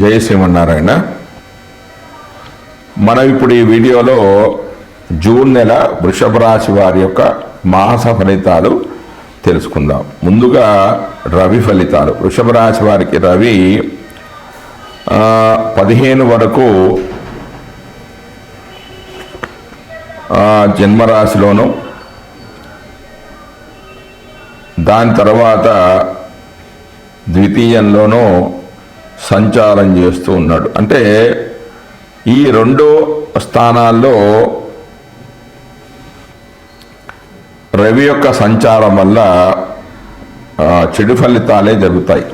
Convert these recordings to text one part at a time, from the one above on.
జయ శ్రీమన్నారాయణ మనం ఇప్పుడు ఈ వీడియోలో జూన్ నెల వృషభ రాశి వారి యొక్క మాస ఫలితాలు తెలుసుకుందాం. ముందుగా రవి ఫలితాలు. వృషభ రాశి వారికి రవి పదిహేను వరకు జన్మరాశిలోను దాని తర్వాత ద్వితీయంలోనూ సంచారం చేస్తూ ఉన్నాడు. అంటే ఈ రెండు స్థానాల్లో రవి యొక్క సంచారం వల్ల చెడు ఫలితాలే జరుగుతాయి.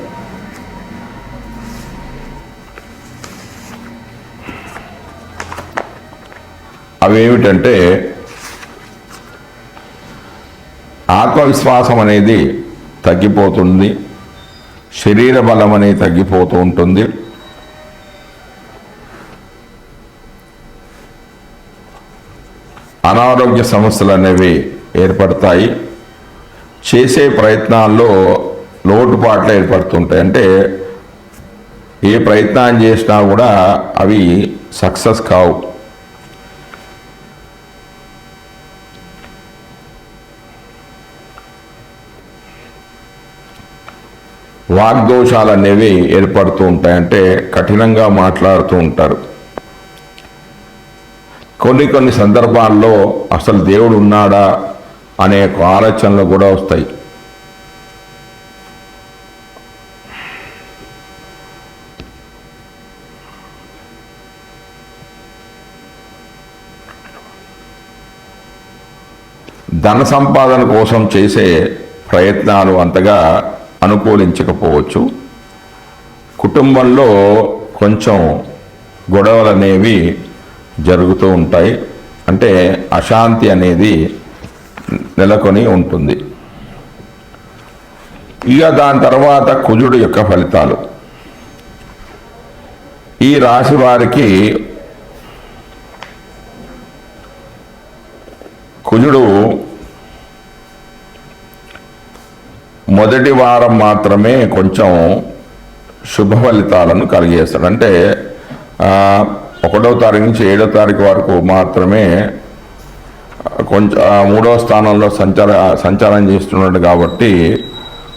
అవేమిటంటే ఆత్మవిశ్వాసం అనేది తగ్గిపోతుంది. శరీర బలం అనేది తగ్గిపోతూ ఉంటుంది. అనారోగ్య సమస్యలు అనేవి ఏర్పడతాయి. చేసే ప్రయత్నాల్లో లోటుపాట్లు ఏర్పడుతుంటాయి. అంటే ఏ ప్రయత్నం చేసినా కూడా అవి సక్సెస్ కావు. వాగ్దోషాలు అనేవి ఏర్పడుతూ ఉంటాయంటే కఠినంగా మాట్లాడుతూ ఉంటారు. కొన్ని కొన్ని సందర్భాల్లో అసలు దేవుడు ఉన్నాడా అనే ఒక ఆలోచనలు కూడా వస్తాయి. ధన సంపాదన కోసం చేసే ప్రయత్నాలు అంతగా అనుకూలించకపోవచ్చు. కుటుంబంలో కొంచెం గొడవలు అనేవి జరుగుతూ ఉంటాయి. అంటే అశాంతి అనేది నెలకొని ఉంటుంది. ఇక దాని తర్వాత కుజుడు యొక్క ఫలితాలు. ఈ రాశి వారికి కుజుడు మొదటి వారం మాత్రమే కొంచెం శుభ ఫలితాలను కలిగేస్తాడు. అంటే ఒకటో తారీఖు నుంచి ఏడో తారీఖు వరకు మాత్రమే కొంచెం మూడవ మూడో స్థానంలో సంచార సంచారం చేస్తున్నాడు కాబట్టి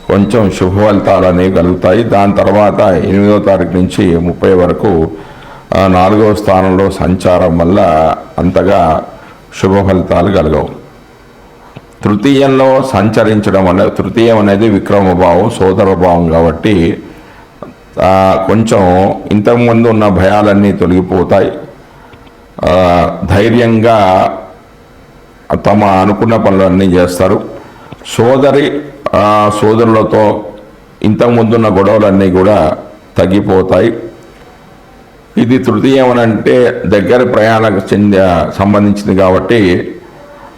కొంచెం శుభ ఫలితాలు అనేవి కలుగుతాయి. దాని తర్వాత ఎనిమిదో తారీఖు నుంచి ముప్పై వరకు నాలుగవ స్థానంలో సంచారం వల్ల అంతగా శుభ ఫలితాలు కలగవు. తృతీయంలో సంచరించడం అనే తృతీయం అనేది విక్రమ భావం సోదర భావం కాబట్టి కొంచెం ఇంతకుముందు ఉన్న భయాలన్నీ తొలగిపోతాయి. ధైర్యంగా తమ అనుకున్న పనులన్నీ చేస్తారు. సోదరి సోదరులతో ఇంతకుముందున్న గొడవలన్నీ కూడా తగ్గిపోతాయి. ఇది తృతీయం అని అంటే దగ్గర ప్రయాణకు చెంది సంబంధించింది కాబట్టి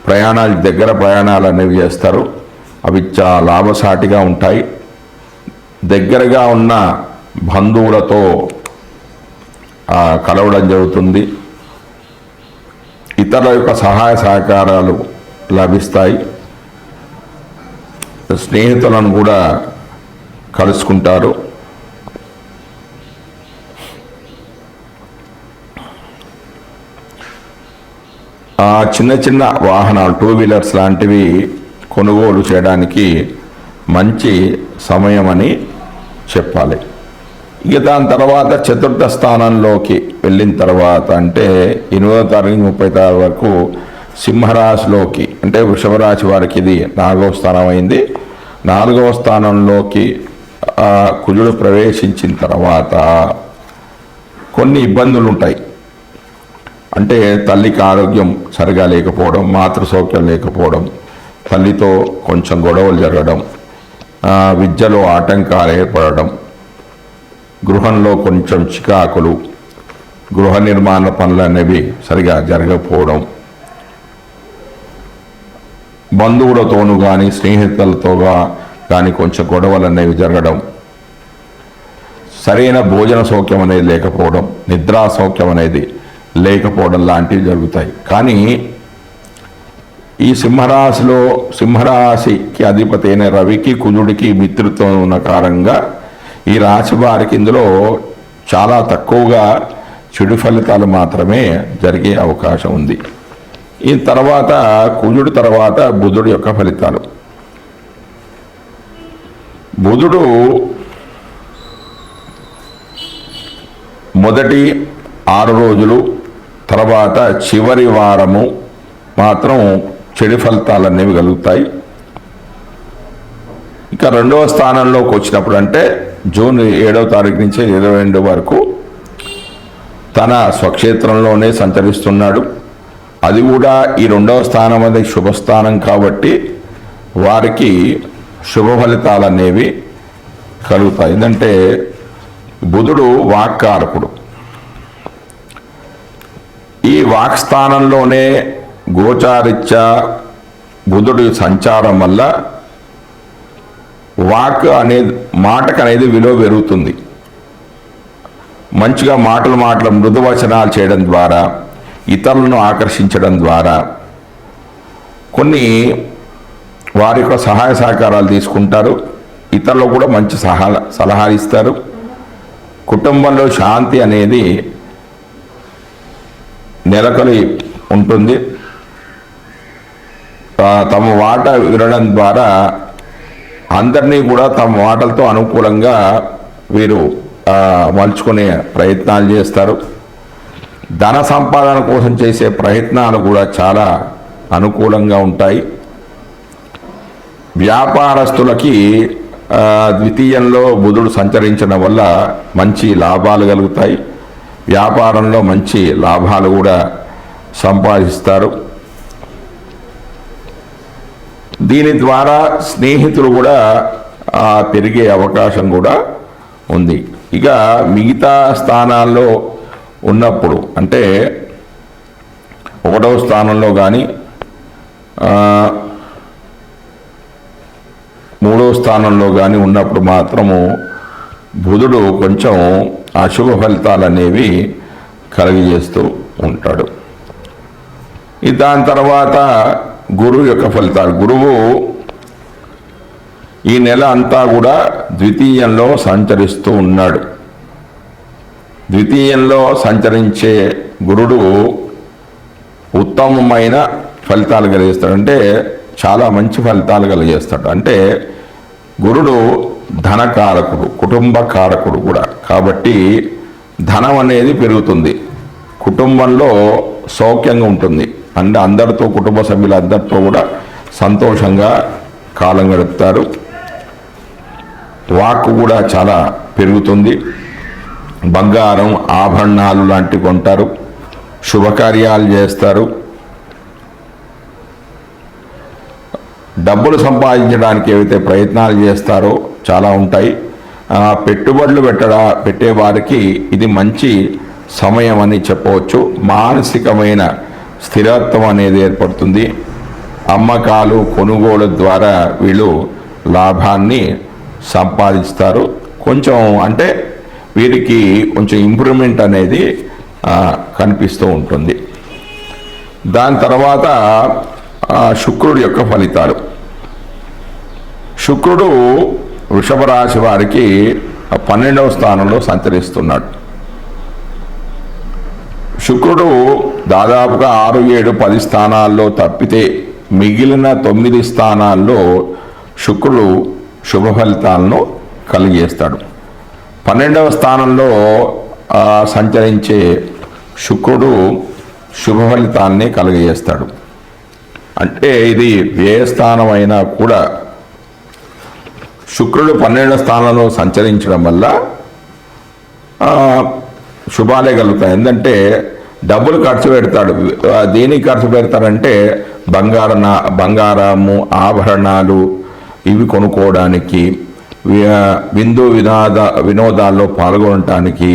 ప్రయాణాలు దగ్గర ప్రయాణాలు అనేవి చేస్తారు. అవి చాలా లాభసాటిగా ఉంటాయి. దగ్గరగా ఉన్న బంధువులతో కలవడం జరుగుతుంది. ఇతరుల యొక్క సహాయ సహకారాలు లభిస్తాయి. స్నేహితులను కూడా కలుసుకుంటారు. ఆ చిన్న చిన్న వాహనాలు టూ వీలర్స్ లాంటివి కొనుగోలు చేయడానికి మంచి సమయం అని చెప్పాలి. ఇక దాని తర్వాత చతుర్థ స్థానంలోకి వెళ్ళిన తర్వాత అంటే ఎనిమిదో తారీఖు ముప్పై తారీఖు వరకు సింహరాశిలోకి అంటే వృషభరాశి వారికి ఇది నాలుగవ స్థానం అయింది. నాలుగవ స్థానంలోకి కుజుడు ప్రవేశించిన తర్వాత కొన్ని ఇబ్బందులు ఉంటాయి అంటే తల్లికి ఆరోగ్యం సరిగా లేకపోవడం మాతృ సౌఖ్యం లేకపోవడం తల్లితో కొంచెం గొడవలు జరగడం విద్యలో ఆటంకాలు ఏర్పడడం గృహంలో కొంచెం చికాకులు గృహ నిర్మాణ పనులు అనేవి సరిగా జరగకపోవడం బంధువులతోనూ కానీ స్నేహితులతో కానీ కొంచెం గొడవలు అనేవి జరగడం సరైన భోజన సౌఖ్యం అనేది లేకపోవడం నిద్రా సౌఖ్యం అనేది లేకపోవడం లాంటివి జరుగుతాయి. కానీ ఈ సింహరాశిలో సింహరాశికి అధిపతి అయిన రవికి కుజుడికి మిత్రుత్వం ఉన్న కారణంగా ఈ రాశి వారికి ఇందులో చాలా తక్కువగా చెడు ఫలితాలు మాత్రమే జరిగే అవకాశం ఉంది. ఈ తర్వాత కుజుడి తర్వాత బుధుడు యొక్క ఫలితాలు. బుధుడు మొదటి ఆరు రోజులు తర్వాత చివరి వారము మాత్రం చెడు ఫలితాలు అనేవి కలుగుతాయి. ఇక రెండవ స్థానంలోకి వచ్చినప్పుడు అంటే జూన్ ఏడవ తారీఖు నుంచి ఇరవై రెండు వరకు తన స్వక్షేత్రంలోనే సంచరిస్తున్నాడు. అది కూడా ఈ రెండవ స్థానం అనేది శుభస్థానం కాబట్టి వారికి శుభ ఫలితాలు అనేవి కలుగుతాయి. ఎందుకంటే బుధుడు వాక్కారకుడు. ఈ వాక్ స్థానంలోనే గోచారిత్య బుధుడి సంచారం వల్ల వాక్ అనేది మాటకు అనేది విలువ పెరుగుతుంది. మంచిగా మాటలు మాటలు మృదువచనాలు చేయడం ద్వారా ఇతరులను ఆకర్షించడం ద్వారా కొన్ని వారి యొక్క సహాయ సహకారాలు తీసుకుంటారు. ఇతరులు కూడా మంచి సహా సలహాలు ఇస్తారు. కుటుంబంలో శాంతి అనేది నెలకొని ఉంటుంది. తమ వాట వినడం ద్వారా అందరినీ కూడా తమ వాటలతో అనుకూలంగా వీరు మలుచుకునే ప్రయత్నాలు చేస్తారు. ధన సంపాదన కోసం చేసే ప్రయత్నాలు కూడా చాలా అనుకూలంగా ఉంటాయి. వ్యాపారస్తులకి ద్వితీయంలో బుధుడు సంచరించడం వల్ల మంచి లాభాలు కలుగుతాయి. వ్యాపారంలో మంచి లాభాలు కూడా సంపాదిస్తారు. దీని ద్వారా స్నేహితులు కూడా పెరిగే అవకాశం కూడా ఉంది. ఇక మిగతా స్థానాల్లో ఉన్నప్పుడు అంటే ఒకటవ స్థానంలో కానీ మూడవ స్థానంలో కానీ ఉన్నప్పుడు మాత్రము బుధుడు కొంచెం అశుభ ఫలితాలు అనేవి కలిగజేస్తూ ఉంటాడు. దాని తర్వాత గురువు యొక్క ఫలితాలు. గురువు ఈ నెల అంతా కూడా ద్వితీయంలో సంచరిస్తూ ఉన్నాడు. ద్వితీయంలో సంచరించే గురుడు ఉత్తమమైన ఫలితాలు కలిగిస్తాడు అంటే చాలా మంచి ఫలితాలు కలిగేస్తాడు అంటే గురుడు ధనకారకుడు కుటుంబ కారకుడు కూడా. కాబట్టి ధనం అనేది పెరుగుతుంది. కుటుంబంలో సౌఖ్యంగా ఉంటుంది. అంటే అందరితో కుటుంబ సభ్యులందరితో కూడా సంతోషంగా కాలం గడుపుతారు. వాక్ కూడా చాలా పెరుగుతుంది. బంగారం ఆభరణాలు లాంటివి కొంటారు. శుభకార్యాలు చేస్తారు. డబ్బులు సంపాదించడానికి ఏవైతే ప్రయత్నాలు చేస్తారో చాలా ఉంటాయి. పెట్టుబడులు పెట్టడా పెట్టేవారికి ఇది మంచి సమయం అని చెప్పవచ్చు. మానసికమైన స్థిరత్వం అనేది ఏర్పడుతుంది. అమ్మకాలు కొనుగోలు ద్వారా వీళ్ళు లాభాన్ని సంపాదిస్తారు. కొంచెం అంటే వీరికి కొంచెం ఇంప్రూవ్మెంట్ అనేది కనిపిస్తూ ఉంటుంది. దాని తర్వాత శుక్రుడి యొక్క ఫలితాలు. శుక్రుడు వృషభ రాశి వారికి పన్నెండవ స్థానంలో సంచరిస్తున్నాడు. శుక్రుడు దాదాపుగా ఆరు ఏడు పది స్థానాల్లో తప్పితే మిగిలిన తొమ్మిది స్థానాల్లో శుక్రుడు శుభ ఫలితాలను కలిగేస్తాడు పన్నెండవ స్థానంలో సంచరించే శుక్రుడు శుభ ఫలితాన్ని కలుగజేస్తాడు. అంటే ఇది వ్యయస్థానం అయినా కూడా శుక్రుడు పన్నెండు స్థానంలో సంచరించడం వల్ల శుభాలే కలుగుతాయి. ఎందుకంటే డబ్బులు ఖర్చు పెడతాడు. దేనికి ఖర్చు పెడతాడంటే బంగార బంగారము ఆభరణాలు ఇవి కొనుక్కోవడానికి విందు వినోద వినోదాల్లో పాల్గొనటానికి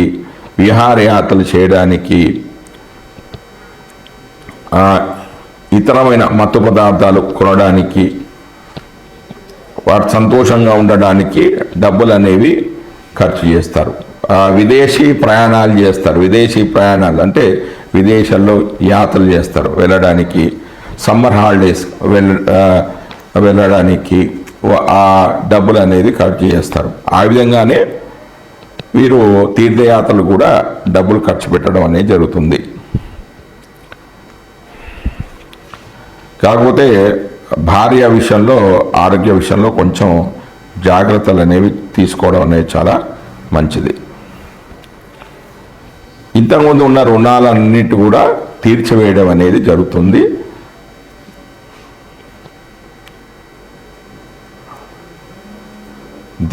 విహారయాత్రలు చేయడానికి ఇతరమైన మత్తు పదార్థాలు కొనడానికి వారు సంతోషంగా ఉండడానికి డబ్బులు అనేవి ఖర్చు చేస్తారు. విదేశీ ప్రయాణాలు చేస్తారు. విదేశీ ప్రయాణాలు అంటే విదేశాల్లో యాత్రలు చేస్తారు. వెళ్ళడానికి సమ్మర్ హాలిడేస్ వెళ్ళ వెళ్ళడానికి ఆ డబ్బులు అనేది ఖర్చు చేస్తారు. ఆ విధంగానే వీరు తీర్థయాత్రలు కూడా డబ్బులు ఖర్చు పెట్టడం అనేది జరుగుతుంది. కాకపోతే భార్య విషయంలో ఆరోగ్య విషయంలో కొంచెం జాగ్రత్తలు అనేవి తీసుకోవడం అనేది చాలా మంచిది. ఇంతకుముందు ఉన్న రుణాలన్నిటి కూడా తీర్చివేయడం అనేది జరుగుతుంది.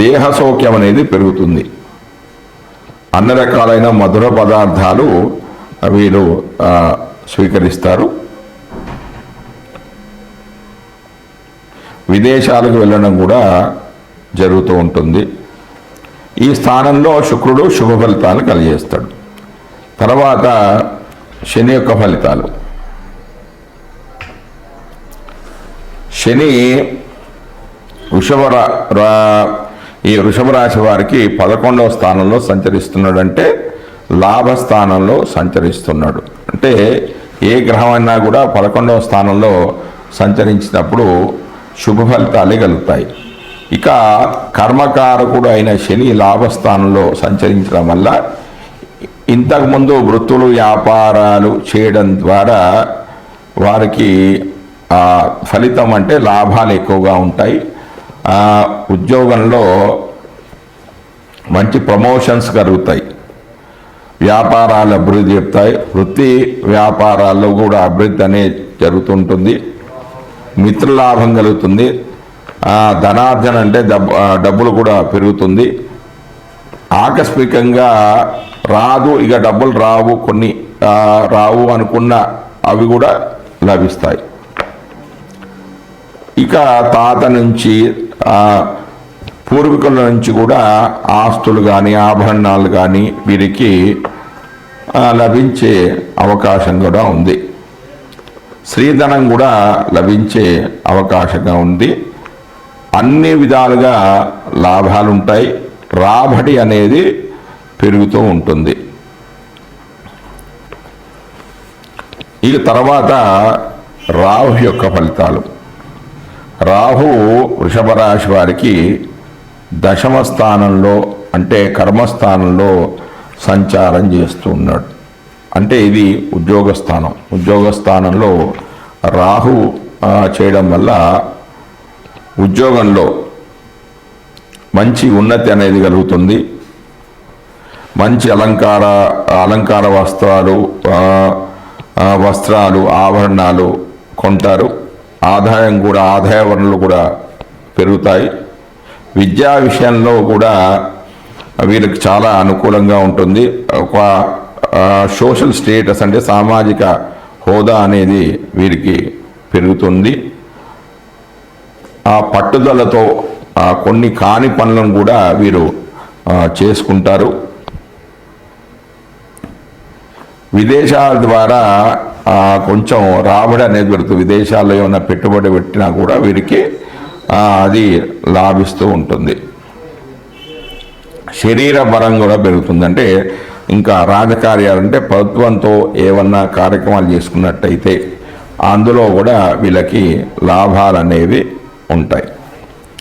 దేహ సౌఖ్యం అనేది పెరుగుతుంది. అన్ని రకాలైన మధుర పదార్థాలు వీరు స్వీకరిస్తారు. విదేశాలకు వెళ్ళడం కూడా జరుగుతూ ఉంటుంది. ఈ స్థానంలో శుక్రుడు శుభ ఫలితాలు కలిగేస్తాడు. తర్వాత శని యొక్క ఫలితాలు. శని వృషభ రా- ఈ వృషభ రాశి వారికి పదకొండవ స్థానంలో సంచరిస్తున్నాడంటే లాభస్థానంలో సంచరిస్తున్నాడు. అంటే ఏ గ్రహం అయినా కూడా పదకొండవ స్థానంలో సంచరించినప్పుడు శుభ ఫలితాలే కలుగుతాయి. ఇక కర్మకారకుడు అయిన శని లాభస్థానంలో సంచరించడం వల్ల ఇంతకుముందు వృత్తులు వ్యాపారాలు చేయడం ద్వారా వారికి ఫలితం అంటే లాభాలు ఎక్కువగా ఉంటాయి. ఉద్యోగంలో మంచి ప్రమోషన్స్ కలుగుతాయి. వ్యాపారాలు అభివృద్ధి చెప్తాయి. వృత్తి వ్యాపారాల్లో కూడా అభివృద్ధి అనేది జరుగుతుంటుంది. మిత్రలాభం కలుగుతుంది. ధనార్జన అంటే డబ్బు డబ్బులు కూడా పెరుగుతుంది. ఆకస్మికంగా రాదు ఇక డబ్బులు రావు కొన్ని రావు అనుకున్న అవి కూడా లభిస్తాయి. ఇక తాత నుంచి పూర్వీకుల నుంచి కూడా ఆస్తులు కానీ ఆభరణాలు కానీ వీరికి లభించే అవకాశం కూడా ఉంది. స్త్రీధనం కూడా లభించే అవకాశంగా ఉంది. అన్ని విధాలుగా లాభాలు ఉంటాయి రాబడి అనేది పెరుగుతూ ఉంటుంది. ఇక తర్వాత రాహు యొక్క ఫలితాలు. రాహు వృషభ రాశి వారికి దశమ స్థానంలో అంటే కర్మస్థానంలో సంచారం చేస్తూ ఉన్నాడు. అంటే ఇది ఉద్యోగ స్థానం. ఉద్యోగ స్థానంలో రాహు చేయడం వల్ల ఉద్యోగంలో మంచి ఉన్నతి అనేది కలుగుతుంది. మంచి అలంకార అలంకార వస్త్రాలు వస్త్రాలు ఆభరణాలు కొంటారు. ఆదాయం కూడా ఆదాయ వనరులు కూడా పెరుగుతాయి. విద్యా విషయంలో కూడా వీరికి చాలా అనుకూలంగా ఉంటుంది. ఒక సోషల్ స్టేటస్ అంటే సామాజిక హోదా అనేది వీరికి పెరుగుతుంది. ఆ పట్టుదలతో కొన్ని కాని పనులను కూడా వీరు చేసుకుంటారు. విదేశాల ద్వారా కొంచెం రాబడి అనేది పెడుతుంది విదేశాల్లో ఏమైనా పెట్టుబడి పెట్టినా కూడా వీరికి అది లాభిస్తూ ఉంటుంది. శరీర బలం కూడా పెరుగుతుంది అంటే ఇంకా రాజకార్యాలు అంటే ప్రభుత్వంతో ఏమన్నా కార్యక్రమాలు చేసుకున్నట్టయితే అందులో కూడా వీళ్ళకి లాభాలు అనేవి ఉంటాయి.